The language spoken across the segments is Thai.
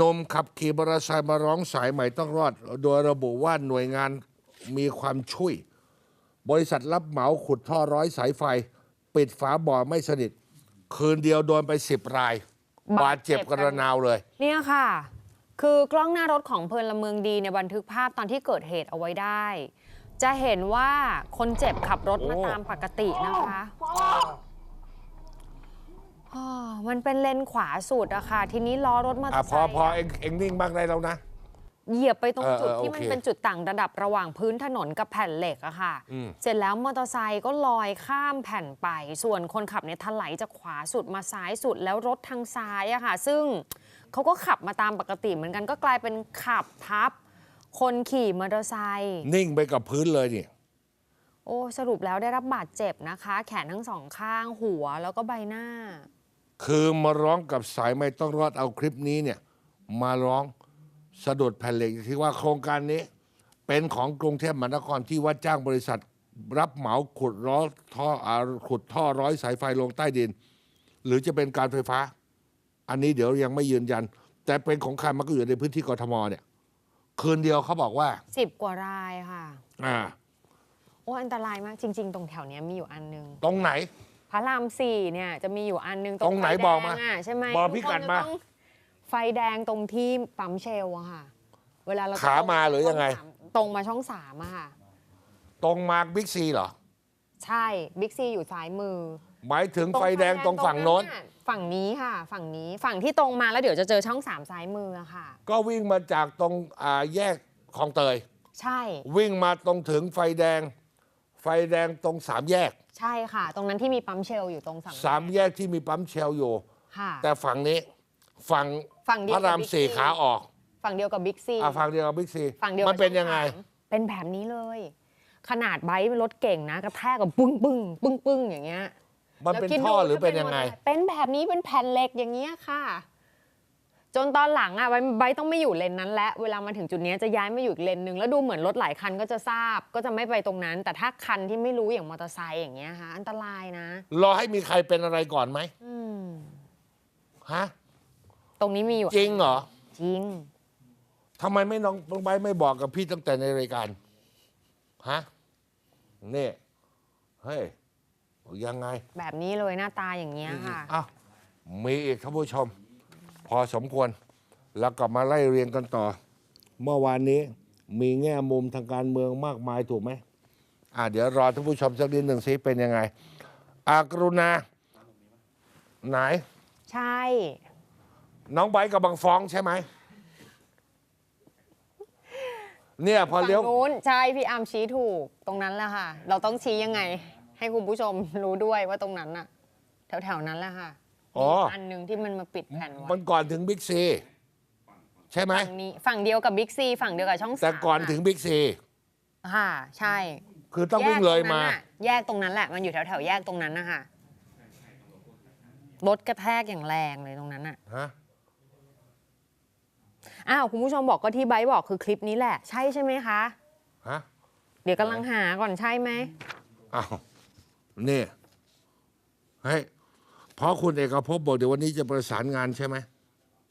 นมขับขี่มอเตอร์ไซค์มาร้องสายใหม่ต้องรอด โดยระบุว่าหน่วยงานมีความช่วย บริษัทรับเหมาขุดท่อร้อยสายไฟ ปิดฝาบ่อไม่สนิท คืนเดียวโดนไปสิบราย บาดเจ็บกระนาวเลย เนี่ยค่ะ คือกล้องหน้ารถของเพลินละเมืองดีเนี่ยบันทึกภาพตอนที่เกิดเหตุเอาไว้ได้ จะเห็นว่าคนเจ็บขับรถมาตามปกตินะคะ อ้อมันเป็นเลนขวาสุดอะค่ะ ทีนี้ล้อรถมอเตออะร์พไซอค์พออะเองเองนิ่งบ้างได้แล้วนะ เหยียบไปตรงเออจุดเออที่มันโอเคเป็นจุดต่างระดับระหว่างพื้นถนนกับแผ่นเหล็กอะค่ะ อืม เสร็จแล้วมอเตอร์ไซค์ก็ลอยข้ามแผ่นไป ส่วนคนขับเนี่ยถลายจากขวาสุดมาซ้ายสุดแล้วรถทางซ้ายอะค่ะ ซึ่งเขาก็ขับมาตามปกติเหมือนกันก็กลายเป็นขับทับ คนขี่มอเตอร์ไซค์ นิ่งไปกับพื้นเลยนี่ โอ้ สรุปแล้วได้รับบาดเจ็บนะคะ แขนทั้งสองข้างหัวแล้วก็ใบหน้า คือมาร้องกับสายไม่ต้องรอดเอาคลิปนี้เนี่ย มาร้องสะดุดแผ่นเหล็กที่ว่าโครงการนี้ เป็นของกรุงเทพมหานครที่ว่าจ้างบริษัท รับเหมาขุดล้อท่ออาขุดท่อร้อยสายไฟลงใต้ดิน หรือจะเป็นการไฟฟ้า อันนี้เดี๋ยวยังไม่ยืนยัน แต่เป็นของใครมันก็อยู่ในพื้นที่กทมเนี่ย คืนเดียวเขาบอกว่าสิบกว่ารายค่ะ อ่า โอ้อันตรายมากจริง ๆ ตรงแถวเนี้ยมีอยู่อันนึง ตรงไหน พระรามสี่เนี่ยจะมีอยู่อันนึงตรงไหนฟแดบอกมาะใช่ไหมบอกทุพิกัดคนจะมาต้องไฟแดงตรงที่ปั๊มเชลล์อะค่ะ เวลาเราจะขามาหรือยังไง ตรงมาช่องสามอะค่ะ ตรงมาบิ๊กซีเหรอ ใช่บิ๊กซีอยู่ซ้ายมือ หมายถึงไฟแดงตรงฝั่งโน้นะฝั่งนี้ค่ะ ฝั่งนี้ฝั่งที่ตรงมาแล้วเดี๋ยวจะเจอช่องสามซ้ายมืออะค่ะ ก็วิ่งมาจากตรงอ่าแยกคลองเตย ใช่ วิ่งมาตรงถึงไฟแดง ไฟแดงตรงสามแยก ใช่ค่ะ ตรงนั้นที่มีปั๊มเชลล์อยู่ตรงสามสามแยกที่มีปั๊มเชลอยู่ ค่ะ แต่ฝั่งนี้ ฝั่งฝั่งเดีพยวระกับราม Big สี่ C ขาออกฝั่งเดียวกับบิ๊กซี อะฝั่งเดียวกับบิ๊กซีฝั่งเดียวมันเป็นยังไงกับช่อสามเป็นแบบนี้เลย ขนาดไบค์รถเก่งนะ กระแทกกับปึ้งปึ้งปึ้งปึ้งอย่างเงี้ยมันเป็นแล้วคิดท่อดูหรือถ้าเป็นยังไงมอตอร์ซค์เป็นแบบนี้เป็นแผ่นเหล็กอย่างเงี้ยค่ะ จนตอนหลังอะไบร์ทไบร์ทต้องไม่อยู่เลนนั้น และเวลามาถึงจุดเนี้ยจะย้ายมาอยู่อีกเลนหนึ่งแล้วดูเหมือนรถหลายคันก็จะทราบ ก็จะไม่ไปตรงนั้น แต่ถ้าคันที่ไม่รู้อย่างมอเตอร์ไซค์อย่างเงี้ยค่ะอันตรายนะรอให้มีใครเป็นอะไรก่อนไหมอืมฮะตรงนี้มีอยู่จริงเหรอจริงทำไมไม่น้องน้องใบร์ทไม่บอกกับพี่ตั้งแต่ในรายการฮะนี่เฮ้ยยังไง แบบนี้เลยหน้าตาอย่างเงี้ยค่ะอ้าวมีอีกท่านผู้ชมพ อสมควร แล้วกลับมาไล่เรียงกันต่อ เมื่อวานนี้มีแง่มุมทางการเมืองมากมายถูกไหมอ่าเดี๋ยวรอท่านผู้ชมสักนิดหนึ่งสิเป็นยังไง อากรุณา ไหน ใช่ น้องไบร์ทกับบางฟ้องใช่ไหม เนี่ยพอฝั่งเลี้ยว นู้นใช่พี่อาร์มชี้ถูกตรงนั้นแหละค่ะ เราต้องชี้ยังไง ให้คุณผู้ชมรู้ด้วยว่าตรงนั้นน่ะ แถวๆนั้นแหละค่ะ อ๋อมีอันหนึ่งที่มันมาปิดแผ่นไว้มันก่อนถึงบิ๊กซี ใช่ไหม ฝั่งนี้ฝั่งเดียวกับบิ๊กซีฝั่งเดียวกับช่องสามแต่ก่อนถึงบิ๊กซี ค่ะ ใช่คือต้องวิ่งเลยมา แยกตรงนั้นน่ะแยกตรงนั้นแหละ มันอยู่แถวๆแยกตรงนั้นนะคะรถกระแทกอย่างแรงเลยตรงนั้นน่ะฮะอ้าวคุณผู้ชมบอกก็ที่ไบร์ทบอกคือคลิปนี้แหละ ใช่ใช่ไหมคะ ฮะเดี๋ยวกำลังหาก่อนใช่ไหมอ้าวนี่เฮ้ยเพ ราะคุณเอกภพบอกเดี๋ยววันนี้จะประสานงานใช่ไหม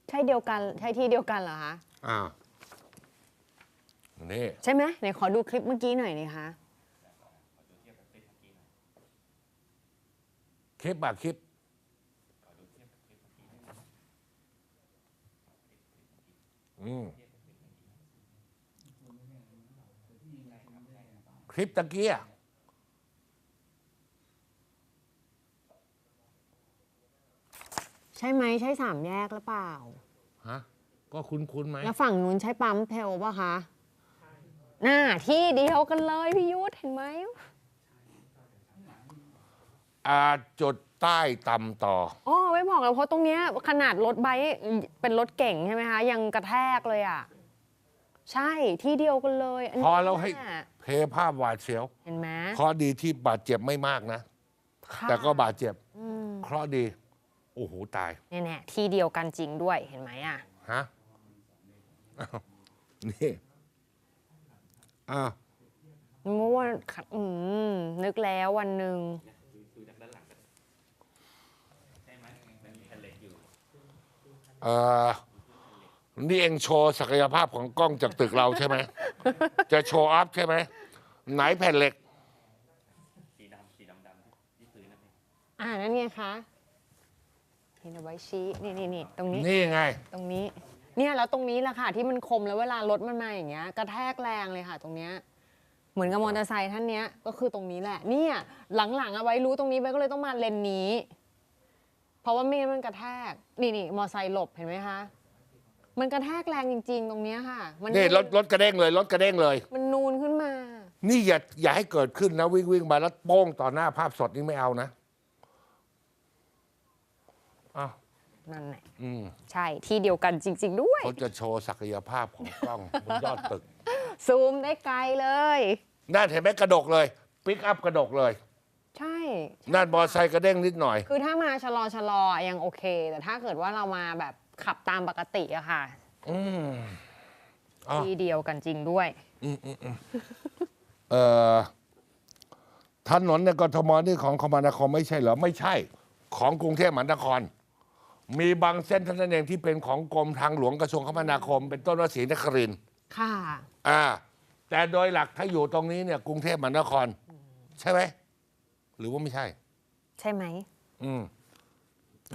ใช่เดียวกันใช่ที่เดียวกันเหรอคะอ้าวนี่ใช่ไหมไหนขอดูคลิปเมื่อกี้หน่อยนี่คะคลิปอะคลิปอืมคลิปตะกี้อะ ใช่ไหมใช่สามแยกหรือเปล่า ฮะ ก็คุ้นคุ้นๆไหม แล้วฝั่งนู้นใช้ปั๊มเทลป่ะคะน่าที่เดียวกันเลยพี่ยุทธเห็นไหมอ่าจุดใต้ต่ำต่อ อ๋อไม่บอกแล้วเพราะตรงเนี้ยขนาดรถไบค์เป็นรถเก่งใช่ไหมคะ ยังกระแทกเลยอะ ใช่ที่เดียวกันเลยนนี้พอเราให้ น่ะเพภาพหวาดเสียวเห็นไหมเคราะห์ดีที่บาดเจ็บไม่มากนะ ค่ะแต่ก็บาดเจ็บอืมเคราะห์ดี โอ้โหตายเนี่ยแน่ที่เดียวกันจริงด้วยเห็นไหมอะฮะอ้าวนี่อ้าวเมื่อวันอืมนึกแล้ววันหนึ่งเอ่อนี่เองโชว์ศักยภาพของกล้องจากตึกเราใช่ไหม จะโชว์อัพใช่ไหม ไหนแผ่นเหล็กสีดำสีดำดำที่พื้นนะพี่อ่านั่นไงคะ เห็นเอาไว้ชี้นี่นี่นี่ตรงนี้ นี่ไง ตรงนี้ เนี่ยแล้วตรงนี้แหละค่ะ ที่มันคมแล้วเวลารถมันมาอย่างเงี้ยกระแทกแรงเลยค่ะ ตรงเนี้ยเหมือนกับมอเตอร์ไซค์ท่านเนี้ยก็คือตรงนี้แหละ เนี่ยหลังๆเอาไว้รู้ตรงนี้ไว้ก็เลยต้องมาเลนนี้ เพราะว่าไม่งั้นมันกระแทกนี่นี่มอเตอร์ไซค์หลบเห็นไหมคะมันกระแทกแรงจริง ๆ ตรงเนี้ยค่ะ มันี่รถรถกระเด้งเลยรถกระเด้งเลย มันนูนขึ้นมา นี่อย่าอย่าให้เกิดขึ้นนะวิ่งวิ่งมาแล้วโป้งต่อหน้าภาพสดนี่ไม่เอานะ อ้าวนั่นแหละอืมใช่ที่เดียวกันจริง ๆ ด้วย เขาจะโชว์ศักยภาพของกล้องบนยอดตึก ซูมได้ไกลเลย นั่นเห็นไหมกระดกเลยปิกอัพกระดกเลย ใช่ นั่นมอไซค์กระเด้งนิดหน่อย คือถ้ามาชะลอชะลอยังโอเค แต่ถ้าเกิดว่าเรามาแบบขับตามปกติอะค่ะ อืมอ้าวที่เดียวกันจริงด้วย เอ่อถนนในกทมนี่ของคมนาคมไม่ใช่เหรอ ไม่ใช่ ของกรุงเทพมหานคร มีบางเส้นเท่านั้นเองที่เป็นของกรมทางหลวงกระทรวงคมนาคม เป็นต้นว่าศรีนครินทร์ค่ะ อ่า แต่โดยหลักถ้าอยู่ตรงนี้เนี่ยกรุงเทพมหานคร ใช่ไหมหรือว่าไม่ใช่ ใช่ไหม อืม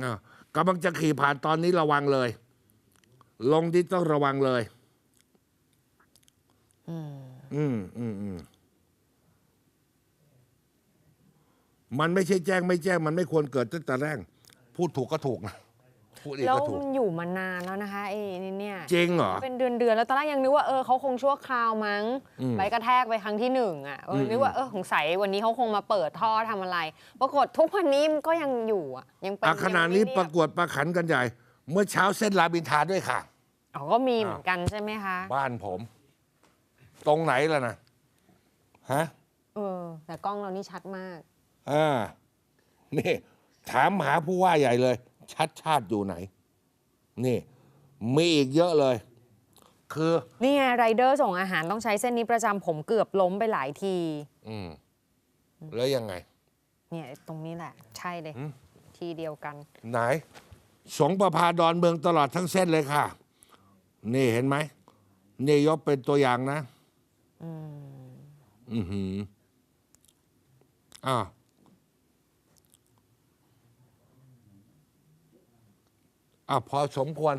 อ่ากำลังจะขี่ผ่านตอนนี้ระวังเลย ลงที่ต้องระวังเลย อืม อืมอืมอืมมันไม่ใช่แจ้งไม่แจ้ง มันไม่ควรเกิดตั้งแต่แรกพูดถูกก็ถูกนะ พูดอีกแล้วก็ถูก มันอยู่มานานแล้วนะคะไอ้นี่เนี่ยจริงเหรอ เป็นเดือนเดือนๆแล้วตอนแรกยังนึกว่าเออเขาคงชั่วคราวมั้งอืมไปกระแทกไปครั้งที่หนึ่งอะเอออม นึกว่าเออสงสัยวันนี้เขาคงมาเปิดท่อทำอะไร ปรากฏทุกวันนี้มันก็ยังอยู่อะยังเป็นอะขณะนี้ยังไม่ปเรียระกวดประขันกันใหญ่ เมื่อเช้าเส้นรามอินทราด้วยค่ะ อ๋อก็มีเหมือนกันใช่ไหมคะบ้านผม ตรงไหนล่ะนะฮะเออแต่กล้องเรานี่ชัดมาก อ่านี่ ถามหาผู้ว่าใหญ่เลย ชัดชาติอยู่ไหน นี่มีอีกเยอะเลย คือ นี่ไงไรเดอร์ส่งอาหารต้องใช้เส้นนี้ประจำผมเกือบล้มไปหลายที อืมแล้วยังไง เนี่ยตรงนี้แหละ ใช่เลยอืมทีเดียวกัน ไหน สงประพาดอนเมืองตลอดทั้งเส้นเลยค่ะ นี่เห็นไหมนี่ยกเป็นตัวอย่างนะ อือหืออ่า อะพอสมควร